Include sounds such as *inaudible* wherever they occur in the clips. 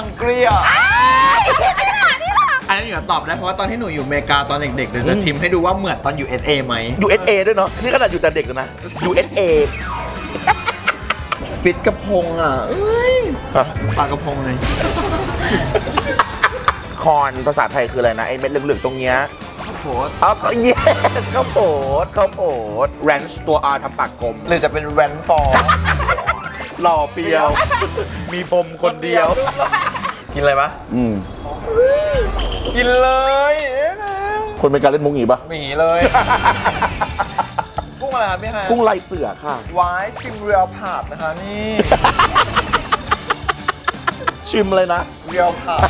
ฮังกี้อะอันนี้หนูตอบได้เพราะว่าตอนที่หนูอยู่อเมริกาตอนเด็กๆเดี๋ยวจะชิมให้ดูว่าเหมือนตอนอยู่ SA ไหม USA ด้วยเนาะนี่ขนาดอยู่แต่เด็กเลยนะ USA ฟิตกระพงอะเอ้ยฮะ ปลากระพงไงคอนภาษาไทยคืออะไรนะ ไอ้เม็ดเหลืองๆตรงเนี้ยข้าวโพดอ๋อก็ yes ข้าวโพดข้าวโพด ranch ตัว R ทำปากกลม หรือจะเป็นแวนฟอร์ หล่อเปรียว มีปมคนเดียว กินอะไรปะอืมกินเลยคนเป็นการเล่นมุกงี้ปะหมีเลย กุ้งอะไรครับพี่ฮะกุ้งลายเสือค่ะ วายชิมเรียลผาดนะคะ นี่ชิมเลยนะ เรียลผาด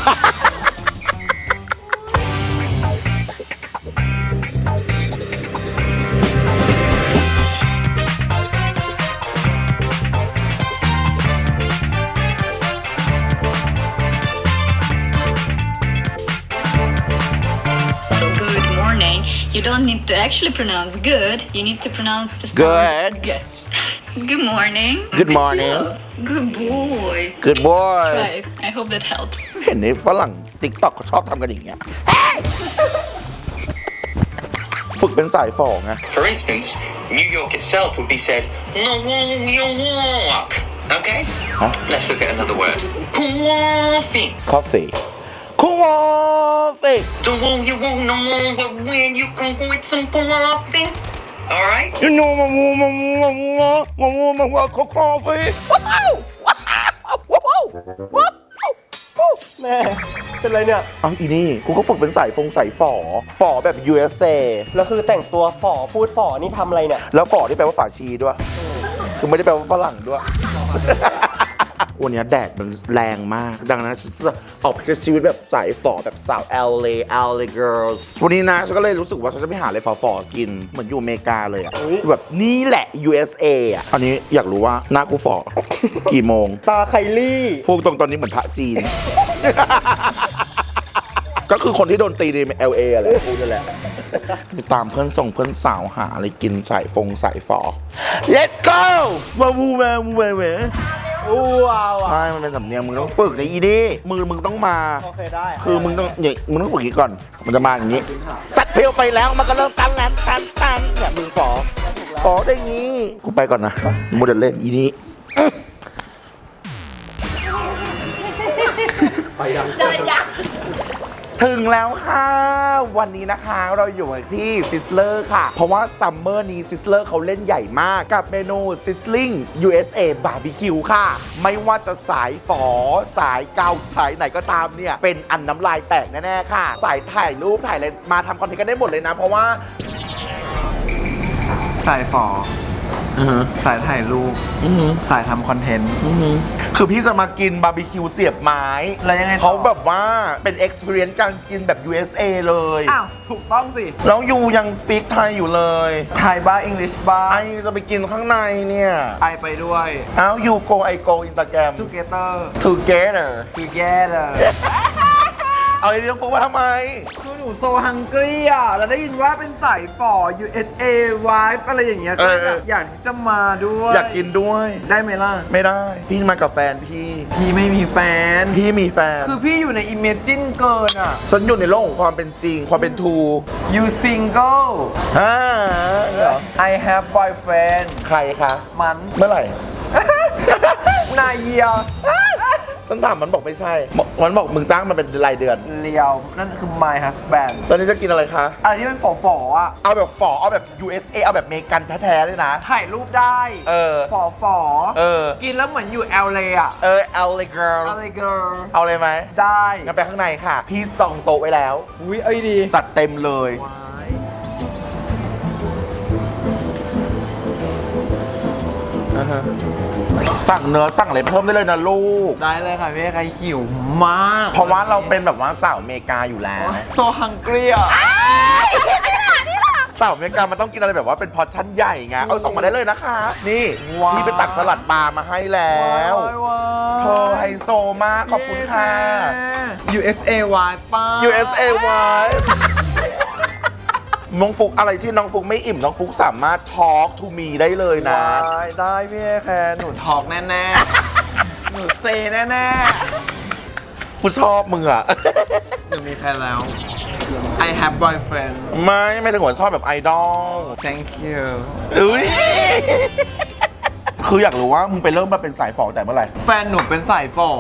don't need to actually pronounce good. You need to pronounce the sound Good. good. Good morning. Good morning. job. Good boy. Good boy Try it. I hope that helps. *laughs* เห็นในฝรั่งติ๊กต็อกเขาชอบทำกันอย่างเงี้ย *laughs* ฝึกเป็นสายฝอไง For instance, New York itself would be said, No York. Okay? Huh? Let's look at another word. Coffee. ค อฟฟี่คูวอฟฟี่ Don't want you won't no more, but when you can go with some coffee. Alright? ยูโนมามูมามูมามูมามูมามูคอคอฟฟี่ว้าวว้าวว้าวว้าวแม่เป็นไรเนี่ยเอ้าอีนี่ กูก็ฝึกเป็นสายฟงสายฝอ ฝอแบบ USA แล้วคือแต่งตัวฝ่อพูดฝ่อนี่ทำอะไรเนี่ย แล้วฝอที่แปลว่าฝาชีด้วย คือไม่ได้แปลว่าฝรั่งด้วย วันนี้แดดมันแรงมาก ดังนั้นฉันจะออกไปใช้ชีวิตแบบสายฝอแบบสาว LA LA girls วันนี้นะฉันก็เลยรู้สึกว่าฉันจะไปหาอะไรฝอๆกิน เหมือนอยู่อเมริกาเลยอะแบบนี่แหละ USA อะอันนี้อยากรู้ว่าหน้ากูฝอกี่โมง ตาไคลี่พูดตรงตอนนี้เหมือนพระจีน ก็คือคนที่โดนตีใน LA อะไรพูดนั่นแหละไปตามเพื่อนส่งเพื่อนสาวหาอะไรกินสายฟงสายฝอ let's go มาวูมาวูมาเวอู้ว้าวอะใช่มันเป็นสำเนียงมึงต้องฝึกในอีนี่มือมึงต้องมา โอเคได้คือมึงต้องอย่างมึงต้องฝึกอย่างนี้ก่อน มันจะมาอย่างนี้สัตว์เพลวไปแล้วมันก็เริ่มตันแลนตันตันเนี่ยมึงฝอฝอได้งี้กูไปก่อนนะมูเดลเล่นอีนี้ ถึงแล้วค่ะ วันนี้นะคะเราอยู่ที่ซิสเลอร์ค่ะ เพราะว่าซัมเมอร์นี้ซิสเลอร์เขาเล่นใหญ่มากกับเมนูซิสลิง USA Barbecue ค่ะ ไม่ว่าจะสายฝอ สายเกาสายไหนก็ตามเนี่ย เป็นอันน้ำลายแตกแน่ๆค่ะ สายถ่ายรูปถ่ายอะไรมาทำคอนเทนต์กันได้หมดเลยนะ เพราะว่า สายฝอ สายถ่ายรูปสายทำคอนเทนต์คือพี่จะมากินบาร์บีคิวเสียบไม้แล้วยังไงต่อ เขาแบบว่าเป็น experience การกินแบบ USA เลย อ้าว ถูกต้องสิ แล้วยูยังสปีกไทยอยู่เลย ไทยบ้าอังกฤษบ้าไอจะไปกินข้างในเนี่ยไอไปด้วยอ้าวยูโกไอโกอินสตาแกรม together together together เอาไอ้เรื่องพวกมาทำไม คือหนูโซฮังกี้อะแล้วได้ยินว่าเป็นสายฝ่อ USA Vibe อะไรอย่างเงี้ยเอก็อแบบอยากที่จะมาด้วยอยากกินด้วย ได้ไหมล่ะ ไม่ได้ พี่มากับแฟนพี่ พี่ไม่มีแฟน พี่มีแฟน คือพี่อยู่ใน Imagine เกินอะ ฉันอยู่ในโลกของความเป็นจริง ความเป็นทู you single ฮ่า I have boyfriend ใครคะ มัน เมื่อไหร่ นายเยีย ฉันถามมันบอกไม่ใช่ มันบอกมึงจ้างมันเป็นรายเดือนเลียวนั่นคือ my husband ตอนนี้จะกินอะไรคะอะไรที่เป็นฝ่อๆอะเอาแบบฝอเอาแบบ USA เอาแบบเมกันแท้ๆเลยนะ ถ่ายรูปได้เออฝ่อฝ่อๆเออ กินแล้วเหมือนอยู่ LA อะเออ LA girl อะไร girl เอาเลยไหมได้งั้นไปข้างในค่ะ พี่จองโต๊ะไว้แล้ว อุ้ยเอ้ยดีจัดเต็มเลย ว้าย สั่งเนื้อสั่งอะไรเพิ่มได้เลยนะลูก ได้เลยค่ะพี่ใครหิวมาก เพราะว่าเราเป็นแบบว่าสาวอเมริกาอยู่แล้วโซฮังกี้อะสาวอเมริกามันต้องกินอะไรแบบว่าเป็นพอร์ชั่นใหญ่ไงเอาส่งมาได้เลยนะคะ นี่ว้าวพี่ไปตักสลัดปลามาให้แล้วเธอไฮโซมากขอบคุณค่ะ USA Y ป้า USA Y น้องฟุกอะไรที่น้องฟุกไม่อิ่มน้องฟุกสามารถ talk to me ได้เลยนะ ได้ได้พี่แคร์หนูทอกแน่ๆ หนูเซแน่กูชอบมึงอะหนูมีแฟนแล้ว I have boyfriend ไม่ไม่ถึงหัวชอบแบบไอดอล thank you อุ้ยคืออยากรู้ว่ามึงไปเริ่มมาเป็นสายฝอแต่เมื่อไหร่ แฟนหนูเป็นสายฝอ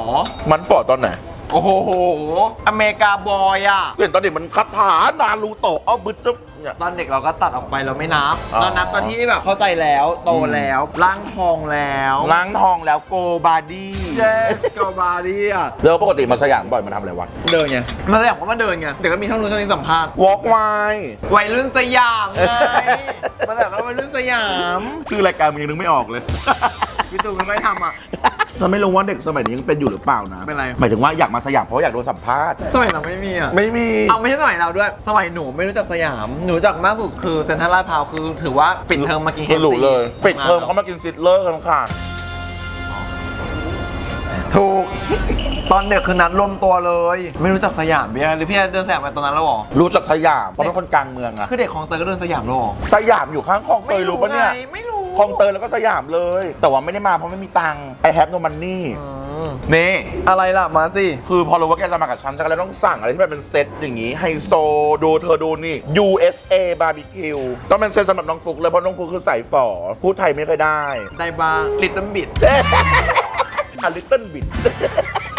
มันฝอตอนไหน โอ้โห อเมริกาบอยอะ เห็นตอนเด็กมันคาถานารูโตะเอาบึ้จึ๊บเนี่ย ตอนเด็กเราก็ตัดออกไปเราไม่นับอ๋อ เรานับตอนที่แบบเข้าใจแล้วโตแล้วร่างทองแล้วล้างทองแล้วโกบาดี้เย้กบาดีอะแล้วปกติมาสยามบ่อยมันทำอะไรวะเดินไงมาแสดงว่ามาเดินไงเดี๋ยวก็มีช่องนู้นช่องนี้สัมภาษณ์วอล์กไววัยรุ่นสยามไงมาแสดงว่าวัยรุ่นสยาม ชื่อรายการมึงยังนึกไม่ออกเลย พี่ตูนไม่ค่อยทำอะ เราไม่รู้ว่าเด็กสมัยนี้ยังเป็นอยู่หรือเปล่านะเป็นไร หมายถึงว่าอยากมาสยามเพราะอยากโดนสัมภาษณ์ สมัยเราไม่มีอะไม่มี เอาไม่ใช่สมัยเราด้วย สมัยหนูไม่รู้จักสยาม หนูรู้จักมากสุดคือเซ็นทรัลลาดพร้าวคือถือว่าปิดเทอมมากินคือหลู KFC เลย ปิดเทอมเขามากินซิดเลอร์กันค่ะถูก ตอนเด็กคือนัดรวมตัวเลย ไม่รู้จักสยามพี่หรือพี่เดินสยามไปตอนนั้นแล้วเหรอ รู้จักสยามเพราะเป็นคนกลางเมืองอะคือเด็กของเตยก็เดินสยามแล้วเหรอสยามอยู่ข้างคลองเตยรู้ปะเนี่ยไงไม่รู้ คลองเตยแล้วก็สยามเลย แต่ว่าไม่ได้มาเพราะไม่มีตังค์ไอแฮปโนมันนี่อืมนี่อะไรล่ะมาสิ คือพอรู้ว่าแกจะมากับฉันฉันก็เลยต้องสั่งอะไรที่มันเป็นเซตอย่างนี้ไฮโซดูเธอดูนี่ USA Barbecue ต้องเป็นเซตสำหรับน้องฟุกเลยเพราะน้องฟุกคือสายฝอพูดไทยไม่ค่อยได้ ได้บางลิตเติ้ลบิด a little bit เ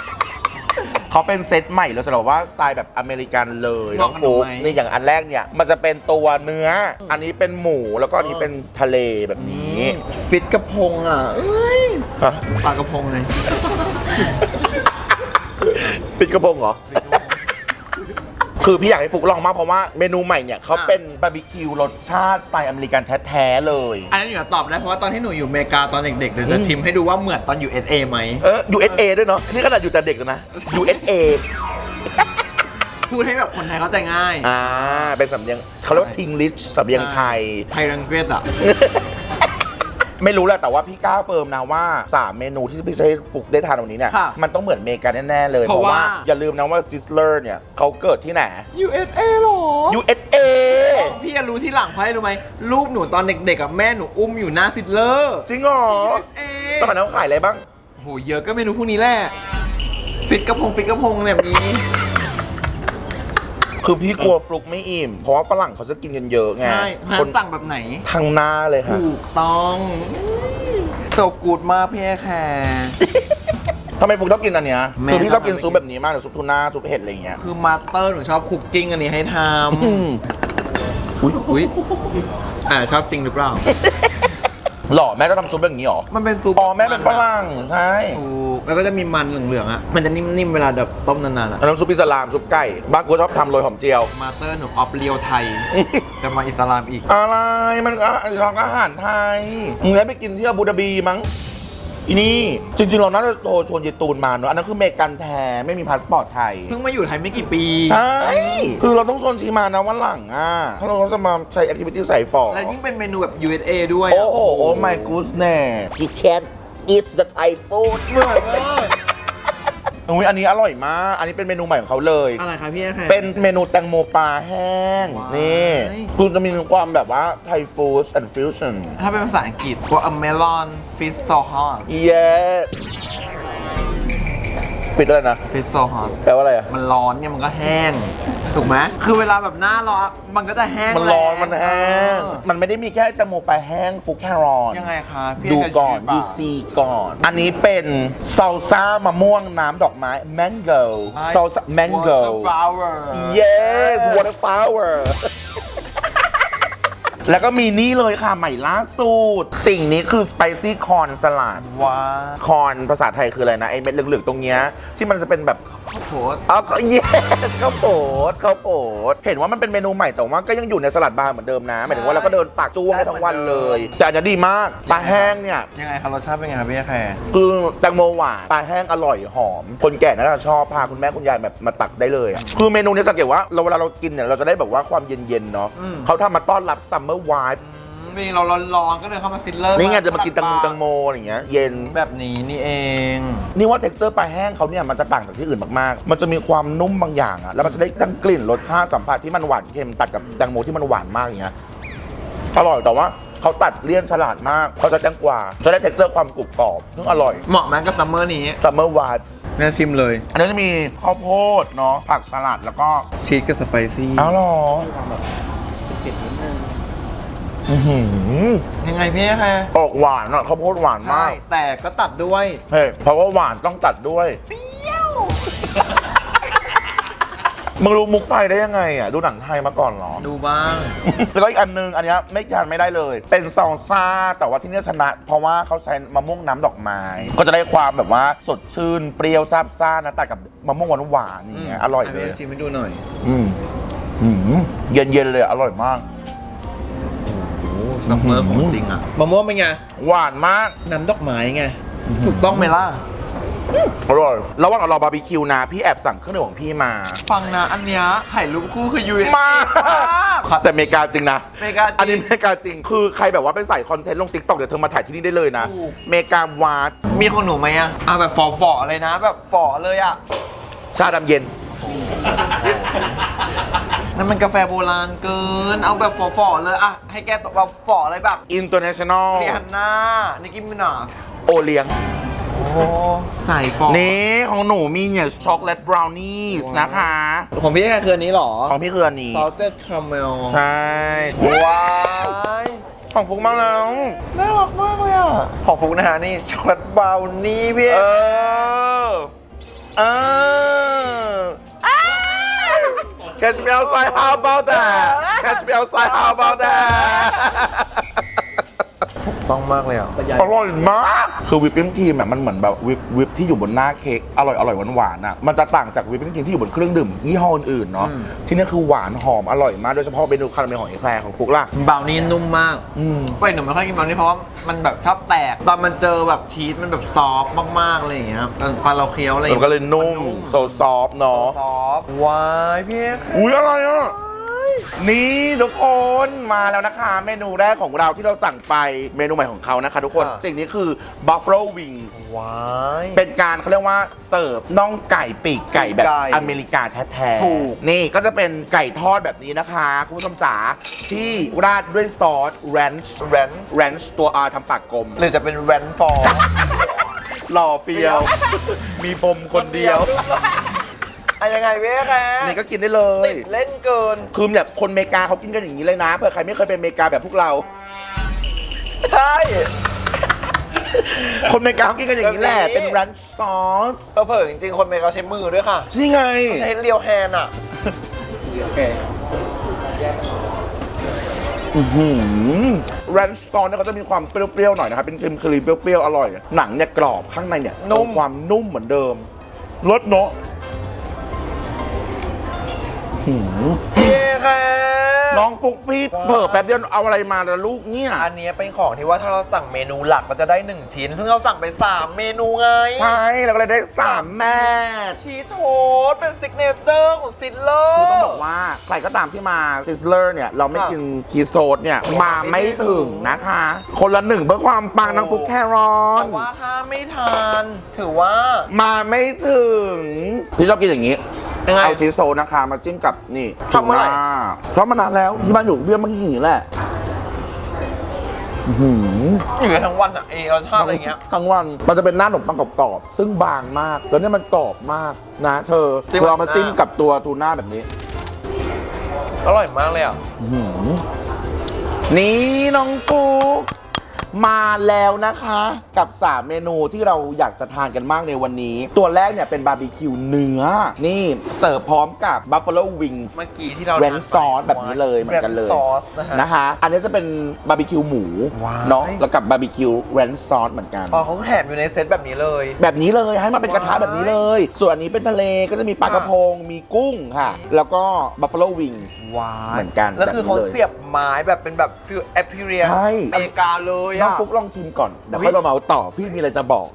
ขาเป็นเซตใหม่แล้วสำหรับว่าสไตล์แบบอเมริกันเลยน้องฟุกนี่อย่างอันแรกเนี่ยมันจะเป็นตัวเนื้อ อันนี้เป็นหมูแล้วก็อันนี้เป็นทะเลแบบนี้ฟิตกระพงอะเอ้ยฮะปลากระพงไงฟิตกระพงเหรอ คือพี่อยากให้ฟุกลองมากเพราะว่าเมนูใหม่เนี่ยเขาอะเป็นบาร์บีคิวรสชาติสไตล์อเมริกันแท้ๆเลย อันนั้นหนูจะตอบได้เพราะว่าตอนที่หนูอยู่อเมริกาตอนเด็กๆเดี๋ยวจะชิมให้ดูว่าเหมือนตอนอยู่ SA ไหมเออ USA ด้วยเนาะนี่ขนาดอยู่แต่เด็กเลยนะ USA พูดให้แบบคนไทยเข้าใจง่ายอ่าเป็นสำเนียงเขาเรียกว่าทิงลิชสำเนียงไทย ไทยรังเกตอะ ไม่รู้แหละแต่ว่าพี่กล้าเฟิร์มนะว่า3เมนูที่พี่จะให้ฟุกได้ทานวันนี้เนี่ยค่ะมันต้องเหมือนอเมริกันแน่ๆเลยเพราะว่าอย่าลืมนะว่าซิสเลอร์เนี่ยเขาเกิดที่ไหน USA หรอ USA พี่จะรู้ที่หลังเพราะอะไรรู้ไหมรูปหนูตอนเด็กๆกับแม่หนูอุ้มอยู่หน้าซิดเลอร์ จริงเหรอ USA สมัยนั้นเขาขายอะไรบ้าง โหเยอะก็เมนูพวกนี้แหละฟิตกระพงฟิตกระพงเนี่ยมี คือพี่กลัวฟลุกไม่อิ่ม เพราะว่าฝรั่งเขาจะกินกันเยอะไงใช่พัคนนสั่งแบบไหน ทางหน้าเลยค่ะถูกต้องโซกูดมากพี่แคร์ทำไมฟุกชอบกินอันเนี้ยแม่คือพี่ชอบกินชอบซุปแบบนี้มากเลยซุปทูน่าซุปเห็ดอะไรอย่างเงี้ย คือมาสเตอร์หนูชอบคุกกิ้งอันนี้ให้ทอืมำอุ้ยอ่าชอบจริงหรือเปล่า หล่อแม่ก็ทำซุปแบบนี้หรอมันเป็นซุปอ๋อแม่เป็นฝรั่งใช่ถูกแล้วก็จะมีมันเหลืองๆอะ มันจะนิ่มๆเวลาแบบต้มนานๆอะอันนั้นซุปอิสลามซุปไก่บ้านกูชอบทำโรยหอมเจียว มาสเตอร์หนูออฟเรียวไทย จะมาอิสลามอีก อะไรมันก็ของอาหารไทยมึงได้ไปกินที่อาบูดาบีมั้ง อีนี่จริง ๆ เราน่าจะโทรชวนเยตูนมาเนอะอันนั้นคือเมกันแท้ไม่มีพาสปอร์ตไทย เพิ่งมาอยู่ไทยไม่กี่ปี ใช่ คือเราต้องชวนชีมานะวันหลังอะถ้าเราจะมาใช้แอคทิวิตี้ใส่ฟอและยิ่งเป็นเมนูแบบ USA ด้วยโอ้อะโห โอ้ my goodness she can eat the Thai food เหมือนมาก อุ้ยอันนี้อร่อยมาก อันนี้เป็นเมนูใหม่ของเขาเลย อะไรคะพี่แคร์ เป็นเมนูแตงโมปลาแห้ง ว้าย นี่คุณจะมีความแบบว่าไทยฟู้ดแอนด์ฟิวชั่น ถ้าเป็นภาษาอังกฤษว่า a melon fish so hot yes ปิดเลยนะ fish so hot แปลว่าอะไรอะ มันร้อนเนี่ยมันก็แห้ง ถูกไหมคือเวลาแบบหน้าร้อนมันก็จะแห้งมันร้อนแรงมันแห้ง เออมันไม่ได้มีแค่แตงโมปลาแห้งฟุกแครอนยังไงคะพี่ดูแคร์ก่อนชีดูสซีก่อน อันนี้เป็นซาลซ่ามะม่วงน้ำดอกไม้ mango ซาลซ่า mango flower yes water flower แล้วก็มีนี่เลยค่ะใหม่ล่าสุด สิ่งนี้คือ spicy corn salad ว้าคอนภาษาไทยคืออะไรนะ ไอ้เม็ดเหลืองๆตรงเนี้ยที่มันจะเป็นแบบข้าวโพดอ๋อก็ yes ข้าวโพดข้าวโพดเห็นว่ามันเป็นเมนูใหม่แต่ว่าก็ยังอยู่ในสลัดบาร์เหมือนเดิมนะหมายถึงว่าเราก็เดินปากจ้วงได้ทั้งวันเลย แต่อันนี้ดีมากปลาแห้งเนี่ยยังไงครับรสชาติเป็นไงครับพี่แคร์คือแตงโมหวานปลาแห้งอร่อยหอม คนแก่น่าจะชอบพาคุณแม่คุณยายแบบมาตักได้เลยอะคือเมนูนี้สังเกตว่าเราเวลาเรากินเนี่ยเราจะได้แบบว่าความเย็นๆเนาะเขาทำมาต้อนรับซัมเมอร์ไวท์มีเราร้อนๆก็เลยเข้ามาซิลเลอร์นี่ไงจะมากินแตังโมแตังโมอะไรอย่างเงี้ยเย็น แบบนี้นี่เอง นี่ว่าเท็กเจอร์ปลาแห้งเขาเนี่ยมันจะต่างจากที่อื่นมากๆ มันจะมีความนุ่มบางอย่างอะแล้วมันจะได้ทั้งกลิ่นรสชาติสัมผัสที่มันหวานเค็มตัดกับแตงโมที่มันหวานมากอย่างเงี้ยอร่อยแต่ว่าเขาตัดเลี่ยนฉลาดมากเขาจะแตงกวาจะได้เท็กเจอร์ความกรุบกรอบซึ่งอร่อยเหมาะไหมกับซัมเมอร์นี้ซัมเมอร์วาดแม่ชิมเลย อันนี้จะมีข้าวโพดเนาะผักสลัดแล้วก็ชีสกับสไปซี่อ้าวเหรอ อื้อหือยังไงพี่แค่ออกหวานอะข้าวโพดหวานใช่มากแต่ก็ตัดด้วย เฮ้ยเพราะว่าหวานต้องตัดด้วย มึงรู้มุกไทยได้ยังไงอะ ดูหนังไทยมาก่อนเหรอ ดูบ้าง แล้วก็อีกอันนึงอันเนี้ยไม่ทานไม่ได้เลย เป็นซอลซ่า แต่ว่าที่เนี่ยชนะ เพราะว่าเขาใช้มะม่วงน้ำดอกไม้ ก็จะได้ความแบบว่าสดชื่น เปรี้ยวซาบซ่านะแต่กับมะม่วงหวานหวานๆอย่างเงี้ยอร่อยเลยะพี่ชิมให้ดูหน่อย อืมอืมเย็นเย็นๆเลยอะอร่อยมากโอ้ ซัมเมอร์ของจริงอะมะม่วงเป็นไงหวานมาก น้ำดอกไม้ไง ถูกต้องไหมล่ะ อร่อยระหว่างเราบาร์บีคิวนะ พี่แอบสั่งเครื่องดื่มของพี่มา ฟังนะอันเนี้ยถ่ายรูปคู่คือยูมากแต่อเมริกาจริงนะอเมริกาจริงอันนี้อเมริกาจริง คือใครแบบว่าเป็นใส่คอนเทนต์ลงติ๊กต็อกเดี๋ยวเธอมาถ่ายที่นี่ได้เลยนะถูกอเมริกาวาดมีของหนูไหมอะอะแบบฝ่อๆเลยนะ แบบฝ่อเลยอะ ชาดำเย็น นั่นมันกาแฟโบราณเกิน เอาแบบฝ่อๆเลยอะให้แกตกแบบฝ่อเลยแบบ International เรียนหน้านิกกี้มินาสโอเลี้ยง โอ้ใส่ฝ่อนี่ของหนูมีเนี่ยช็อกโกแลตบราวนี่นะคะ ของพี่แค่คืออันนี้เหรอ ของพี่คืออันนี้ salted caramel ใช่ว้ายของฟุกมากแล้ว น่ารักมากเลยอะ ของฟุกนะฮะนี่ช็อกโกแลตบราวนี่พี่เออเออ Catch me outside how about that? Catch me outside how about that *laughs* ต้องมากเลยอะอร่อยมาก คือวิปปิ้งครีมอะมันเหมือนแบบวิปวิปที่อยู่บนหน้าเค้กอร่อยอร่อยหวานหวานๆอะมันจะต่างจากวิปปิ้งครีมที่อยู่บนเครื่องดื่มยี่ห้ออื่นๆเนาะอืมที่นี่คือหวานหอมอร่อยมากโดยเฉพาะเมนูคาราเมลของไอ้แคลร์ของฟุกล่ะบราวนี่นุ่มมากอืมปกติหนูไม่ค่อยกินบราวนี่เพราะว่ามันแบบชอบแตก ตอนมันเจอแบบชีสมันแบบซอฟต์มากๆอะไรอย่างเงี้ยตอนพอเราเคี้ยวอะไรอย่างมันเงี้ยก็เลยนุ่มโซซอฟเนาะซอฟต์ว้ายพี่อุ้ยอะไรอะ นี่ทุกคนมาแล้วนะคะ เมนูแรกของเราที่เราสั่งไปเมนูใหม่ของเขานะคะ ทุกคนค่ะ สิ่งนี้คือ buffalo wing ว้าย เป็นการเขาเรียกว่าเสิร์ฟน่องไก่ปีกไก่แบบไก่อเมริกาแท้ๆถูกนี่ก็จะเป็นไก่ทอดแบบนี้นะคะ คุณผู้ชมจ๋าที่ราดด้วยซอสแรนช์แรนแรนช์ตัว R ทำปากกลม หรือจะเป็นแรนฟอร์ หล่อเปรียว มีปมคนเดียว อะยังไงเว้ยแค่นี่ก็กินได้เลยติดเล่นเกิน คือแบบคนอเมริกาเขากินกันอย่างนี้เลยนะเผื่อใครไม่เคยเป็นอเมริกาแบบพวกเรา ใช่ คนอเมริกาเขากินกันอย่างนี้แหละแบบนี้ เป็นรันซอสเราเผลอจริงๆ คนเมกาใช้มือด้วยค่ะ นี่ไงใช้เรียวแฮนด์อะโอเครันซอสเนี่ยเขาจะมีความเปรี้ยวๆหน่อยนะครับเป็นครีมครีมเปรี้ยวๆอร่อย หนังเนี่ยกรอบข้างในเนี่ยนุ่มคงความนุ่มเหมือนเดิมรสเนาะ หืมพี่แค่ น้องฟุกพี่เพิ่แป๊บเดียวเอาอะไรมาแล้วลูกเนี่ยอันนี้เป็นของที่ว่าถ้าเราสั่งเมนูหลักเราจะได้ 1 ชิ้น ซึ่งเราสั่งไป 3 เมนูไงใช่เราก็เลยได้สามแม่ชีสโทสต์เป็นซิกเนเจอร์ของซิลเลอร์ คือต้องบอกว่าใครก็ตามที่มาซิสเลอร์เนี่ยเราไม่ค่ะกินกีโซดเนี่ยมาไม่ถึงนะคะ คนละหนึ่งเพื่อความปังน้องฟุกแครอน แต่ว่าถ้าไม่ทานถือว่ามาไม่ถึง พี่ชอบกินอย่างนี้ ยังไง เอาชีสโซนะคะมาจิ้มกับนี่ชอบเมื่อไหร่ทูน่าชอบมานานแล้วที่บ้านอยู่เบี้ยมันอย่างนี้แหละอื้อหืออยู่ได้ทั้งวันอะเอรสชาติอะไรเงี้ยทั้งวันมันจะเป็นหน้าขนมปังกรอบๆซึ่งบางมากแล้วเนี่ยมันกรอบมากนะ เธอจิ้มเรามากับทูน่าจิ้มกับตัวทูน่าแบบนี้อร่อยมากเลยอะ อื้อหือนี่น้องฟุก มาแล้วนะคะ กับ 3 เมนูที่เราอยากจะทานกันมากในวันนี้ ตัวแรกเนี่ยเป็นบาร์บีคิวเนื้อ นี่เสิร์ฟพร้อมกับบัฟฟ a โลวิงส์เมื่อกี้ที่เราแรนซอสแบบนี้เลยเหมือนกันเลยแรซอสนะฮะนะคะ อันนี้จะเป็นบาร์บีคิวหมูว้ายเนาะแล้วกับบาร์บีคิวแรนซอสเหมือนกันอ๋อเขาแถมอยู่ในเซตแบบนี้เลย แบบนี้เลยให้มาเป็นกระทะแบบนี้เลย ส่วนอันนี้เป็นทะเลก็จะมีปลากระพงมีกุ้งค่ะ แล้วก็บัฟฟ a โลวิงส์ว้าเหมือนกันแล้วคือเขาแบบนี้เลยเสียบไม้แบบเป็นแบบฟิลแอปเพียใช่อเมริกาเลยน้องอะฟุกลองชิมก่อน เดี๋ยวค่อยมาเมาต่อ พี่มีอะไรจะบอก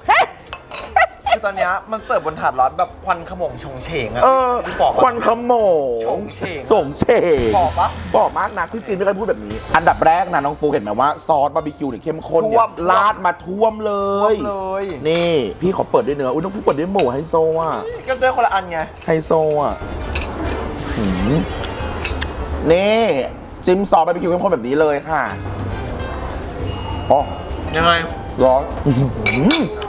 คือตอนเนี้ยมันเสิร์ฟบนถาดร้อนแบบควันขโมงชงเฉงอะเออที่บอกควันขโมงโฉงเฉงส่งเฉงบอกปะบอกมากนะ ที่จีนไม่เคยพูดแบบนี้ อันดับแรกนะน้องฟูเห็นไหมว่าซอสบาร์บีคิวเนี่ยเข้มข้นเนี่ท่วยม ลาดมาท่วมเลย เลย นี่ พี่ขอเปิดด้วยเนื้อ อุ้ยน้องฟูเปิดด้วยหมูไฮโซอะ ก็เจอคนละอันไง ไฮโซอะหืมนี่ จิ้มซอสบาร์บีคิวเข้มข้นแบบนี้เลยค่ะ อ๋อยังไงร้อน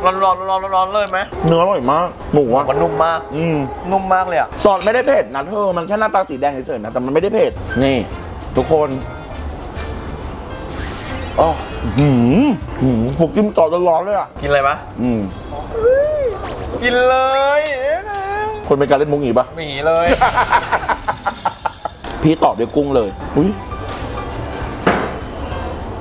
ร้อนร้อนร้อนร้อนเลยไหมเนื้ออร่อยมากหมูอะมันนุ่มมาก อืมนุ่มมากเลยอะซอสไม่ได้เผ็ดนะเธอมันแค่หน้าตาสีแดงเฉยๆนะแต่มันไม่ได้เผ็ดนี่ ทุกคนอ๋อหืมหืมผมกินซอสร้อนๆเลยอะกินอะไรปะอืมกินเลยคนเป็นการเล่นมุกอย่างงี้ปะหมีเลย พี่ตอบด้วยกุ้งเลย อุ้ย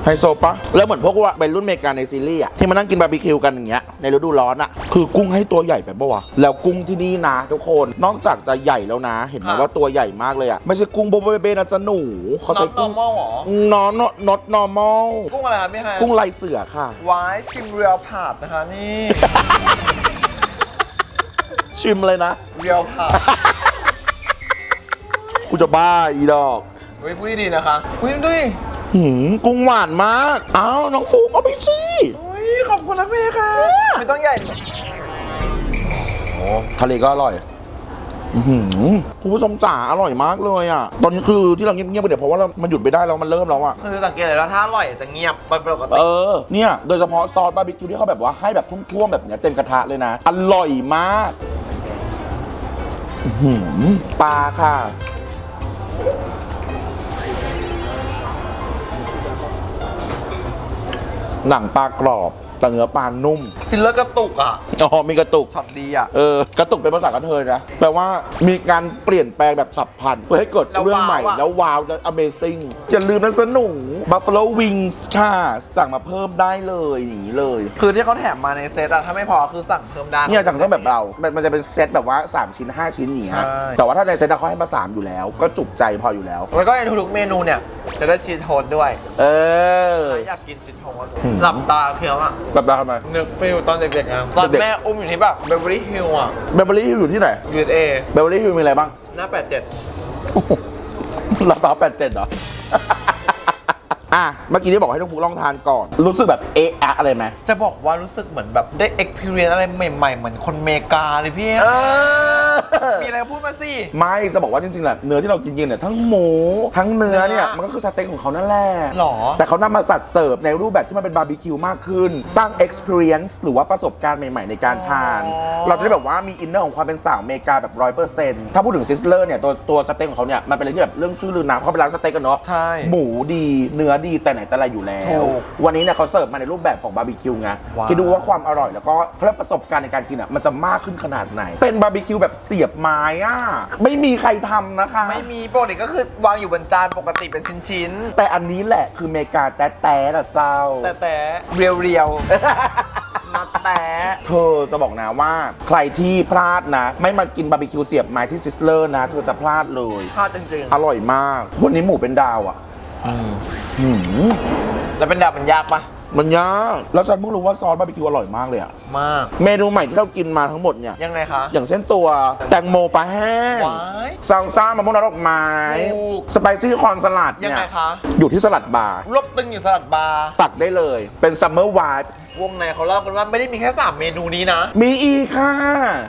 ไฮโซปะแล้วเหมือนพวกว่าเป็นรุ่นเมกาในซีรีส์อะที่มานั่งกินบาร์บีคิวกันอย่างเงี้ยในฤดูร้อนอะคือกุ้งให้ตัวใหญ่ไปปะวะแล้วกุ้งที่นี่นะทุกคนนอกจากจะใหญ่แล้วนะ เห็นไหมค่ะว่าตัวใหญ่มากเลยอะไม่ใช่กุ้งโบโบเบนะจ๊ะหนูเขาน็อใช้ตนอกุ้งร์มอลหรอนอนนอตนอร์มอลกุ้งอะไรครับพี่ฮายกุ้งลายเสือค่ะวายชิมเรียลผาดนะคะนี่ชิมเลยนะเรียลผาดกูจะบ้าอีดอกเฮ้ยพูดดีๆนะคะอุ้ยดูดิ หืมกุ้งหวานมากอ้าวน้องฟูเอาไปสิอุ้ยขอบคุณนะพี่ค่ะ ไม่ต้องใหญ่ทะเลก็อร่อย อื้อหือคุณผู้ชมจ๋าอร่อยมากเลยอะ ตอนนี้คือที่เราเงียบๆไปเดี๋ยวเพราะว่าเรามันหยุดไม่ได้แล้วมันเริ่มแล้วอะ คือสังเกตเลยว่าถ้าอร่อยจะเงียบเป็นปกติ เออ เนี่ย โดยเฉพาะซอสบาร์บีคิวที่เขาแบบว่าให้แบบท่วมๆแบบเนี้ยเต็มกระทะเลยนะ อร่อยมากอื้อหือปลาค่ะ หนังปลากรอบ แต่เนื้อปลานุ่ม ซิลเลอร์กระตุกอะอ๋อมีกระตุก ช็อตดีอะ เออกระตุกเป็นภาษากระเทยนะแปลว่ามีการเปลี่ยนแปลงแบบฉับพลันเพื่อให้เกิดแล้วเรื่องใหม่ว้าวอะ แล้วว้าวแล้ว Amazing อย่าลืมนะสนุง Buffalo Wings ค่ะ สั่งมาเพิ่มได้เลยอย่างนี้เลย คือที่เขาแถมมาในเซตอะถ้าไม่พอคือสั่งเพิ่มได้ เนี่ยสั่งต้องแบบเรามันมันจะเป็นเซตแบบว่า 3 ชิ้น 5 ชิ้นอย่างเงี้ยใช่ แต่ว่าถ้าในเซตเขาให้มา 3 อยู่แล้ว ก็จุกใจพออยู่แล้ว แล้วก็ในทุกๆเมนูเนี่ย จะได้ชีสโทสด้วย เออ อยากกินชีสโทสหลับตาเคี้ยวอะแบบเราทำไมนึกฟิลตอนเด็กๆอะตอนเด็กๆแม่อุ้มอยู่ที่แบบเบเวอรี่ฮิลล์อะเบเบอรี่อยู่ที่ไหน USA เบเบอรี่มีอะไรบ้าง หน้า 87ลาตาแปดเจ็ดเหรอ อะ เมื่อกี้ที่บอกให้น้องฟูลองทานก่อน รู้สึกแบบเอะอะอะไรไหมจะบอกว่ารู้สึกเหมือนแบบได้ experience อะไรใหม่ๆ เหมือนคนเมกาเลยพี่ เออ มีอะไรพูดมาสิ ไม่จะบอกว่าจริงๆแหละเนื้อที่เรากินๆเนี่ยทั้งหมูทั้งเนื้อเนี่ยเนื้อมันก็คือสเต็กของเขานั่นแหละหรอ แต่เขานำมาจัดเสิร์ฟในรูปแบบที่มันเป็นบาร์บีคิวมากขึ้น สร้าง experience หรือว่าประสบการณ์ใหม่ๆ ในการทานอ๋อเราจะได้แบบว่ามีอินเนอร์ของความเป็นสาวอเมริกาแบบร้อยเปอร์เซ็นต์ถ้าพูดถึงซิสเลอร์เนี่ยตัวตัวสเต็กของเขาเนี่ยมันเป็นอะไรที่แบบเรื่องชื่อลือนะเพราะเขาเป็นร้านสเต็กกันเนาะใช่หมูดีเนื้อดีแต่ไหนแต่ไรอยู่แล้วถูกวันนี้เนี่ยเขาเสิร์ฟมาในรูปแบบของบาร์บีคิวไงว้าวคิดดูว่าความอร่อยแล้วก็เขาเรียกประสบการณ์ในการกินอะมันจะมากขึ้นขนาดไหนเป็นบาร์บีคิวแบบเสียบไม้อะไม่มีใครทำนะคะ ไม่มีปกติก็คือวางอยู่บนจานปกติเป็นชิ้นแต่อันนี้แหละคือเมกาแต๊ะแต๊ะละเจ้า ๆ แต่แต่เรียวเรียวๆนัดแต่เธอจะบอกนะว่าใครที่พลาดนะ ไม่มากินบาร์บีคิวเสียบไม้ที่ซิสเลอร์นะ เธอจะพลาดเลยพลาดจริงอร่อยมาก วันนี้หมูเป็นดาวอะหืมๆแล้วเป็นดาบมันยากปะ มันยากแล้วฉันเพิ่งรู้ว่าซอสบาร์บีคิวอร่อยมากเลยอะมาก เมนูใหม่ที่เรากินมาทั้งหมดเนี่ย ยังไงคะ อย่างเช่นตัวแตงโมปลาแห้งว้ายซาลซ่ามะม่วงน้ำดอกไม้ ถูก สไปซี่คอนสลัดยังเนี่ไงยคะอยู่ที่สลัดบาร์รวบตึงอยู่สลัดบาร์ตักได้เลย เป็นซัมเมอร์ไวท์วงในเขาเล่ากันว่าไม่ได้มีแค่3เมนูนี้นะ มีอีกค่ะ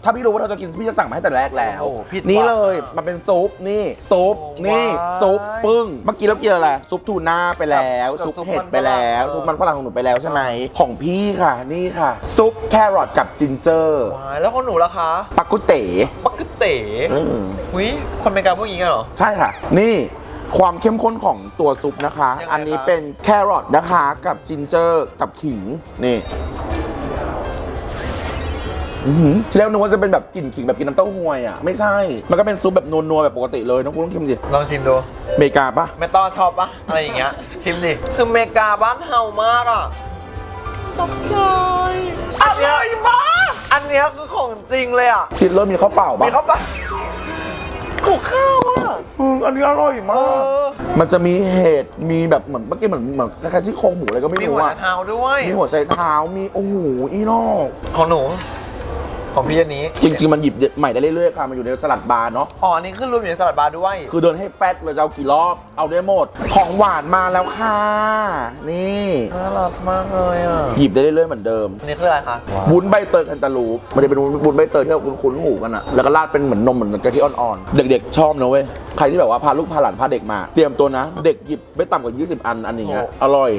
ถ้าพี่รู้ว่าเราจะกินพี่จะสั่งมาให้แต่แรกแล้ว โอ้ผิดนี่หวังเลยอะมันเป็นซุปนี่ซุปโอ้นี่ว้ายซุปปึ้ง เมื่อกี้เรากินอะไรซุปทูน่าไปแล้วกับซุปซุปเห็ดมันไปแล้วฝรั่งซุปมันฝรั่งของหนูไปแล้วใช่ไหม ของพี่ค่ะนี่ค่ะ ซุปแครอทกับจินเจอร์ว้ายแล้วคนหนูล่ะคะปักกุเต๋ปักกึเต๋อืมหุยคนเมกาพวกนี้กันเหรอ ใช่ค่ะ นี่ความเข้มข้นของตัวซุปนะคะ ยังไงอันนี้ครับเป็นแครอทนะคะกับจินเจอร์กับขิงนี่ อื้อหือที่แรกนึกว่าจะเป็นแบบกลิ่นขิงแบบกินน้ำเต้าหวยอะ ไม่ใช่ มันก็เป็นซุปแบบนัวๆแบบปกติเลยน้องคุณต้องชิมดิลองชิมดูอเมริกาปะแม่ต้อชอบปะอะไรอย่างเงี้ย ชิมดิ คือเมกาบ้านเฮามากอะตกใจอร่อยมากอันเนี้ยคือของจริงเลยอะชิดเริ่มมีข้าวเปล่าปะมีเข้าไปขูกข้าวอะ อืมอันนี้อร่อยมากเออมันจะมีเห็ดมีแบบเหมือนเมื่อกี้เหมือนเหมือนคล้ายๆที่โครงหมูอะไรก็ไม่มีรู้หัวอะเท้าด้วย มีหัวไชเท้ามีโอ้โหอีนอกของหนู ของพี่อันนี้จริง ๆ มันหยิบใหม่ได้เรื่อยๆค่ะมันอยู่ในสลัดบาร์เนาะอ๋ออันนี้ขึ้นรวมอยู่ในสลัดบาร์ด้วย คือเดินให้แฟตเลยจะเอากี่รอบเอาได้หมด ของหวานมาแล้วค่ะ นี่น่ารักมากเลยอะหยิบได้เรื่อยๆเหมือนเดิมอันนี้คืออะไรคะวุ้นใบเตยแคนตาลูปมันจะเป็นวุ้นใบเตยที่เราคุ้นๆหูกันอะแล้วก็ราดเป็นเหมือนนมเหมือนกะทิอ่อนๆเด็กๆ ชอบนะเว้ยใครที่แบบว่าพาลูกพาหลานพาเด็กมา เตรียมตัวนะ เด็กหยิบไม่ต่ำกว่า 20 อันอันอย่างเงี้ยอร่อย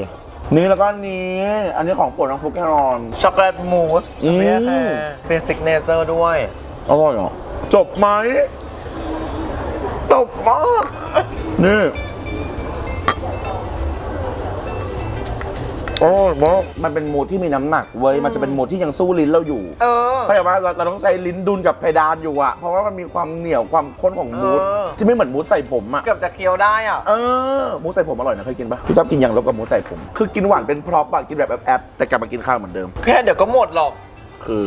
นี่แล้วก็อันนี้ อันนี้ของโปรดน้องฟลุกแครอน ช็อกโกแลตมูสอืม เนี่ยค่ะเป็นซิกเนเจอร์ด้วย อร่อยเหรอจบไหมตบมากนี่ อร่อยมากมันเป็นมูดที่มีน้ำหนักเว้ย มันจะเป็นมูดที่ยังสู้ลิ้นเราอยู่เออ เข้าใจว่าเราเราต้องใช้ลิ้นดุลกับเพดานอยู่อะเพราะว่ามันมีความเหนียวความข้นของมูดเออ ที่ไม่เหมือนมูดใส่ผมอะเกือบจะเคี้ยวได้อะ เออมูสใส่ผมอร่อยนะเคยกินปะพี่ชอบกินอย่างลบกับมูสใส่ผม คือกินหวานเป็นพร็อพอะกินแบบแอบๆแต่กลับมากินข้าวเหมือนเดิมเพื่อนเดี๋ยวก็หมดหรอก คือ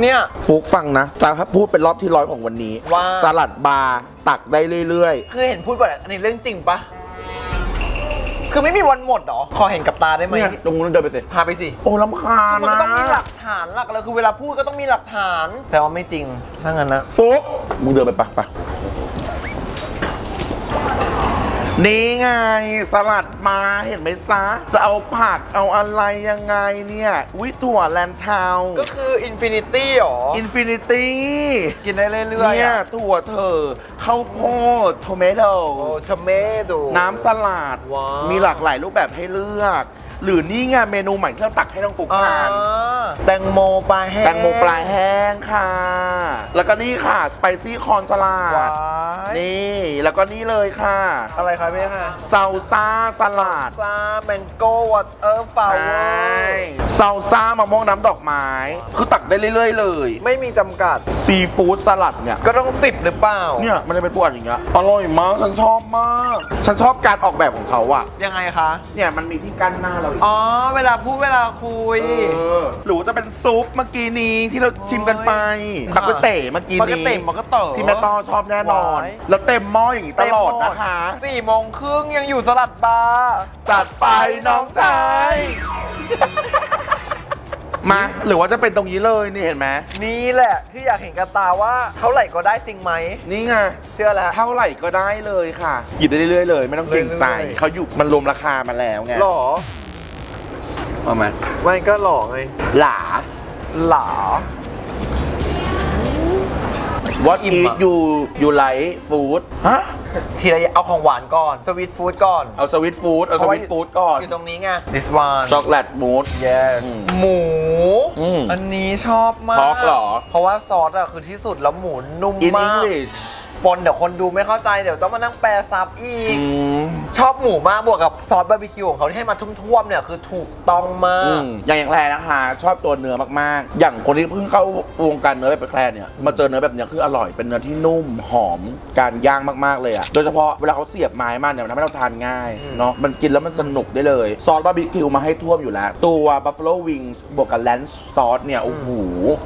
เนี่ย ฟุกฟังนะจะพูดเป็นรอบที่ร้อยของวันนี้ว่า สลัดบาร์ตักได้เรื่อย คือเห็นพูดบ่อยอันนี้เรื่องจริงปะ คือไม่มีวันหมดเหรอ ขอเห็นกับตาได้ๆไหมเนี่ยตรงนู้นเดินไปสิพาไปสิ โอ้ลำคาญมันก็นะต้องมีหลักฐานหลักแล้วคือเวลาพูดก็ต้องมีหลักฐาน แต่ว่าไม่จริง ถ้างั้นนะ ฟุกมึงเดินไปปะปะ นี่ไงสลัดมาเห็นไหมจ๊ะจะเอาผักเอาอะไรยังไงเนี่ยวิถั่วแลนทาวก็คืออินฟินิตี้หรอ อินฟินิตี้กินได้เรื่อยๆเนี่ยอะถั่วเธอข้าวโพดโทเมโตโอ้ทเมโดน้ำสลัด ว้าว มีหลากหลายรูปแบบให้เลือก หรือนี่ไงเมนูใหม่ที่เราตักให้น้องฟุกอ่าทาน แตงโมปลาแห้งแตงโมปลาแห้งค่ะ แล้วก็นี่ค่ะสไปซี่คอนสลัว้าดยนี่ แล้วก็นี่เลยค่ะ อะไรคะพี่คะซาลซ่าสลัดซาแมงโก้วอเตอร์ฟลาใชเวอ่ร์ซาลซ่ามะม่วงน้ำดอกไม้ คือตักได้เรื่อยๆเลย ไม่มีจำกัดซีฟู้ดสลัดเนี่ย ก็ต้องสิบหรือเปล่า เนี่ย มันจะเป็นปวดอย่างเงี้ย อร่อยมาก ฉันชอบมาก ฉันชอบการออกแบบของเขาอะยังไงคะ เนี่ยมันมีที่กั้นหน้าเราอีกอ๋อ เวลาพูดเวลาคุย เออหรือว่าจะเป็นซุปเมื่อกี้นี้ที่เราชิมกันไปโอ้ยบักกุเต๋เมื่อกี้บักกุนี้เต๋บักกุเต๋อ ที่แม่ต้อชอบแน่นอนว้ายแล้วเต็มหม้ออย่างนี้ตลอดนะคะสี่โมงครึ่งยังอยู่สลัดบาร์จัดไปน้องชายมาหรือว่าจะเป็นตรงนี้เลยนี่เห็นไหมนี่แหละที่อยากเห็นกับตาว่าเท่าไหร่ก็ได้จริงไหม นี่ไง เชื่อแล้ว เท่าไหร่ก็ได้เลยค่ะ หยิบได้เรื่อยๆเลย ไม่ต้องเกรงใจเรื่อยๆ เขาอยู่มันรวมราคามาแล้วไงหล่อ เอาไหมไม่ก็หล่อไงหลา หลา What อิ่ม eat อะ you you like food ฮะ ทีละเอาของหวานก่อนสวีทฟู้ดก่อน เอาสวิตฟู้ดเอาสวิตฟู้ดก่อนอยู่ตรงนี้ไง this one ช็อกโกแลตมูส yes อืมหมู อืม อันนี้ชอบมากพอกเหรอ เพราะว่าซอสอะคือที่สุดแล้วหมูนุ่ม in มาก English ปนเดี๋ยวคนดูไม่เข้าใจเดี๋ยวต้องมานั่งแปลซับอีกอืมชอบหมูมากบวกกับซอสบาร์บีคิวของเขาที่ให้มาทุ่วมๆเนี่ยคือถูกต้องมาอืกมอย่างอย่างแคลนะคะ ชอบตัวเนื้อมากๆ อย่างคนที่เพิ่งเข้าวงการเนื้อแบบแคลเนี่ยมาเจอเนื้อแบบเนี้ยคืออร่อยเป็นเนื้อที่นุ่มหอมการย่างมากๆเลยอะโดยเฉพาะเวลาเขาเสียบไม้มาเนี่ยมันทำให้เราทานง่ายเนาะมันกินแล้วมันสนุกได้เลย ซอสบาร์บีคิวมาให้ท่วมอยู่แล้ว ตัว buffalo wings บวกกับแลนซ์ซอสเนี่ยโอ้โห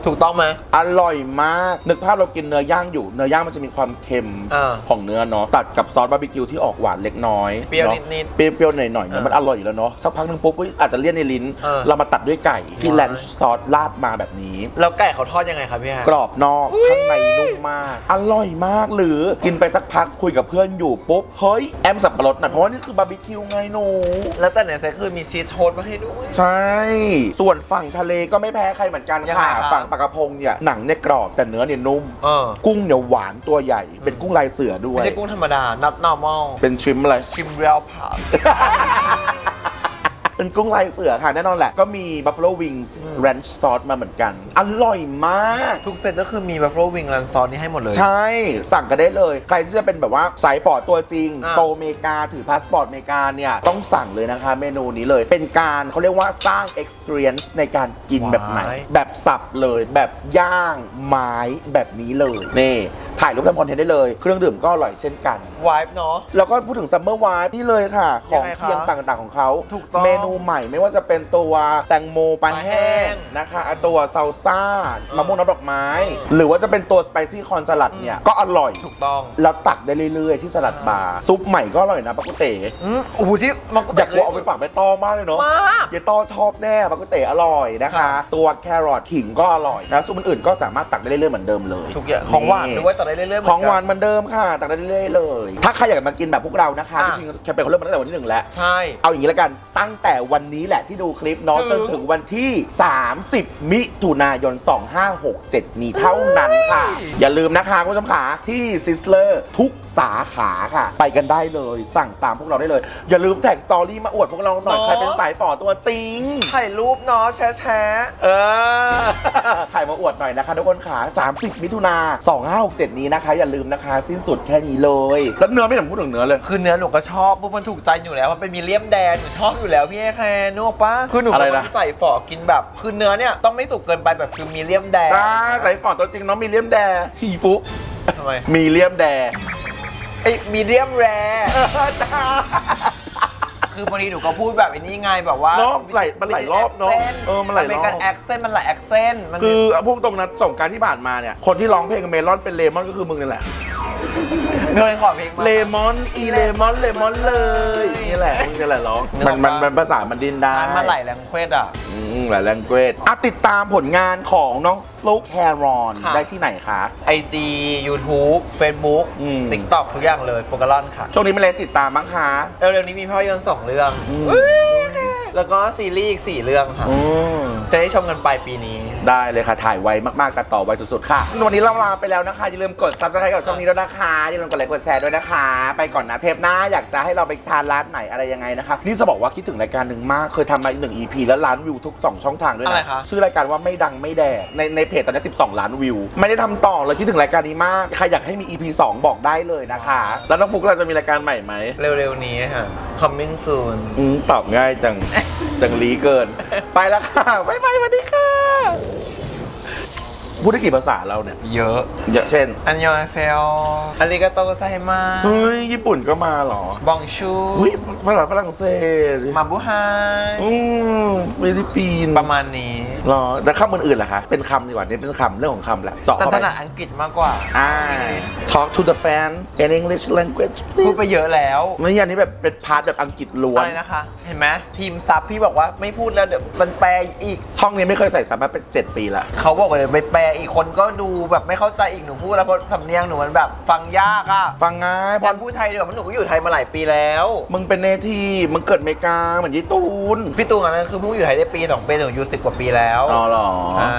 ถูกต้องไหมอร่อยมากนึกภาพเรากินเนื้อย่างอยู่เนื้อย่างมันจะมีความเค็มอ่าของเนื้อเนาะตัดกับซอสบาร์บีคิวที่ออกหวานเล็กน้อยเปรี้ยวอะนิดเปรี้ยวๆหน่อยๆเนี่ยอ่ามัมันอร่อยอยู่แล้วเนาะสักพักหนึ่งปุ๊บอุ๊ยอาจจะเลี่ยนในลิ้น เออ เรามาตัดด้วยไก่ที่ว้ายแลนซ์ซอสราดมาแบบนี้ แล้วไก่เขาทอดยังไงครับพี่ฮะ กรอบนอกข้างในนุ่มมาก อร่อยมากหรือกินไปสักพักคุยกับเพื่อนอยู่ปุ๊บ เฮ้ย แอมสับปะรดหน่อยเพราะว่านี่คือบาร์บีคิวไงหนู แล้วแต่ในเซ็ตคือมีชีสโทสต์มาให้ด้วย ใช่ ส่วนฝั่งทะเลก็ไม่แพ้ใครเหมือนกันยังไงค่ะ ครับ ฝั่งปลากระพงเนี่ย หนังเนี่ยกรอบแต่เนื้อเนี่ยนุ่ม เออ กุ้งเนี่ยหวานตัวใหญ่เป็นกุ้งลายเสือด้วไม่ยใช่กุ้งธรรมดานับ normal เป็นชิมอะไร ชิมเรียลผัดเป็นกุ้งลายเสือค่ะ แน่นอนแหละ ก็มี buffalo wings ranch sauce มาเหมือนกัน อร่อยมาก ทุกเซตก็คือมี buffalo wing รันซอสนี่ให้หมดเลย ใช่ สั่งกันได้เลย ใครที่จะเป็นแบบว่าสายฝอตัวจริง อ่า โตอเมริกา ถือพาสปอร์ตอเมริกาเนี่ย ต้องสั่งเลยนะคะเมนูนี้เลย เป็นการเขาเรียกว่าสร้าง experience ในการกินแบบไหนแบบสับเลย แบบย่างไม้แบบนี้เลย นี่ ถ่ายรูปทำคอนเทนต์ได้เลย เครื่องดื่มก็อร่อยเช่นกัน วายเนาะ แล้วก็พูดถึงซัมเมอร์วายนี่เลยค่ะขยัองงไงคะเคียงต่างๆของเขา ถูกต้องเมนูใหม่ไม่ว่าจะเป็นตัวแตงโมปลาปลาแห้แห้งงนะคะอะตัวซาลซ่ามะม่วงน้ำดอกไม้ หรือว่าจะเป็นตัวสไปซี่คอนสลัดเนี่ย ก็อร่อย ถูกต้อง แล้วตักได้เรื่อยๆ ที่สลัดบาร์ซุปใหม่ก็อร่อยนะปากุเต๋อืมโอ้โหที่มันก็อยากเอาไปฝากแม่ต้อมากเลยเนาะ มากยายต้อชอบแน่ปากุเต๋อร่อยนะคะ ค่ะ ตัวแครอทขิงก็อร่อยนะซุปอื่นๆก็สามารถตักได้เรื่อยๆเหมือนเดิมเลย ทุกอย่างของหวานด้วยแต่ได้เรื่อยๆเหมืขนองกันหวานเหมือนเดิมค่ะตักได้เรื่อยๆเลย ถ้าใครอยากมากินแบบพวกเรานะคะอะจริงๆแคมเปญเขาเริ่มมาตั้งแต่วันที่หนึ่งแล้ว ใช่ เอาอย่างนี้แล้วกันตั้งแต่วันนี้แหละที่ดูคลิปเนาะถึจงนถึงวันที่ 30 มิถุนายน 2567 นี้เท่านั้นค่ะ อย่าลืมนะคะคุณผู้ชมขาที่ซิสเลอร์ทุกสาขาค่ะ ไปกันได้เลย สั่งตามพวกเราได้เลย อย่าลืมแท็กสตอรี่มาอวดพวกเราหน่อยใครเป็นสายฝ่อตัวจริงถ่ายรูปเนาะแชะแชะเออถ่ายมาอวดหน่อยนะคะทุกคนขา30 มิถุนา2567นี้นะคะ อย่าลืมนะคะ สิ้นสุดแค่นี้เลยแล้วเนื้อไม่ต้องพูดถึงเนื้อเลย คือเนื้อหนูก็ชอบปุ๊บมันถูกใจอยู่แล้วมันเป็นมีเลียมแดงหนูชอบอยู่แล้วพี่แอร์แคร์นึกออกปะคือหนูอะไรเป็นนะคนที่ใส่ฝอกินแบบคือเนื้อเนี่ยต้องไม่สุกเกินไปแบบคือมีเลียมแดงจ้าสายฝ่อตัวจริงน้องมีเลียมแดงฮีฟุทำไมมีเลียมแดงไอ้มีเลียมแร คือบางทีหนูก็พูดแบบไอ้นี้ไงแบบว่าเนอะหลายมันหลายรอบเนอะเออมันหลายรอบเมริกันแอคเซนต์มันหลายแอคเซนต์มันคือพวกตรงนั้นส่งกรารที่ผ่านมาเนี่ย คนที่ร้องเพลงเมลอนเป็นเลมอนก็คือมึงนี่แหละ เคยขอเพลงมา เลมอนอีเลมอนเลมอนเลยนี่แหละมึงนี่แหละร้องมันมันมันภาษามันดินได้ร้านมาไหลแรงเควสอะอืมหลายแรงเกรดอะติดตามผลงานของน้องฟลุ๊กแครอนค่ะ ได้ที่ไหนคะ IG YouTube Facebook อืม TikTok ทุกอย่างเลยโฟกัลอนค่ะ ช่วงนี้ไม่เลยติดตามมั้งคะเร็วๆนี้มีภาพยนตร์สองเรื่อง อืมแล้วก็ซีรีส์อีกสี่เรื่องค่ะ อืมจะได้ชมกันปลายปีนี้ ได้เลยค่ะ ถ่ายไวมากๆ ตัดต่อไวสุดๆ ค่ะ วันนี้เราลาไปแล้วนะคะ อย่าลืมกดซับสไครต์กับช่องนี้ด้วยนะคะ อย่าลืมกดไลค์กดแชร์ด้วยนะคะ ไปก่อนนะ เทปหน้าอยากจะให้เราไปทานร้านไหนอะไรยังไงนะคะ นี่จะบอกว่าคิดถึงรายการหนึ่งมาก เคยทำมาอีกหนึ่ง EP แล้วล้านวิวทุก 2 ช่องทางด้วยอะไรนะคะ ชื่อรายการว่าไม่ดังไม่แดกในในเพจตอนนี้ 12 ล้านวิว ไม่ได้ทำต่อเลยคิดถึงรายการนี้มาก ใครอยากให้มี EP 2บอกได้เลยนะคะ แล้วน้องฟุกเราจะมีรายการใหม่ไหม เร็วๆนี้ค่ะ coming soon อืมตอบง่ายจัง จังลีเกิน ไปแล้วค่ะ บ๊ายบายสวัสดีค่ะ พูดได้กี่ภาษาเราเนี่ยเยอะเยอะเช่น อันยองเซลอาริกาโตไซมาเฮ้ยญี่ปุ่นก็มาเหรอบองชูเฮ้ยภาษาฝรั่งเศสมาบุไฮอืมฟิลิปปินส์ประมาณนี้เหรอแต่คำอื่นๆล่ะคะเป็นคำดีกว่านี่เป็นคำเรื่องของคำแหละเจาะแต่เข้าถไปนัดอังกฤษมากกว่าอ่า talk to the fans in English language พูด please ไปเยอะแล้วนี่อันนี้แบบเป็นพาร์ทแบบอังกฤษล้วน อะไรนะคะ เห็นไหมทีมซับพี่บอกว่าไม่พูดแล้วเดี๋ยวมันแปลอีก ช่องนี้ไม่เคยใส่ซับมาเป็น 7 ปีละเขาบอกเลยไปแปลอีกคนก็ดูแบบไม่เข้าใจอีกหนูพูดแล้วเพราะสำเนียงหนูมันแบบฟังยากอะฟังง่ายเพพอราะพูดไทยเดี๋ยวมันหนูก็อยู่ไทยมาหลายปีแล้ว มึงเป็นเนทีมึงเกิดอเมริกาเหมือนยี่ตูนพี่ตูนอันนั้นคือเพิ่งอยู่ไทยได้ปีสองปีหนูอยู่สิบกว่าปีแล้ว อ๋อเหรอ ใช่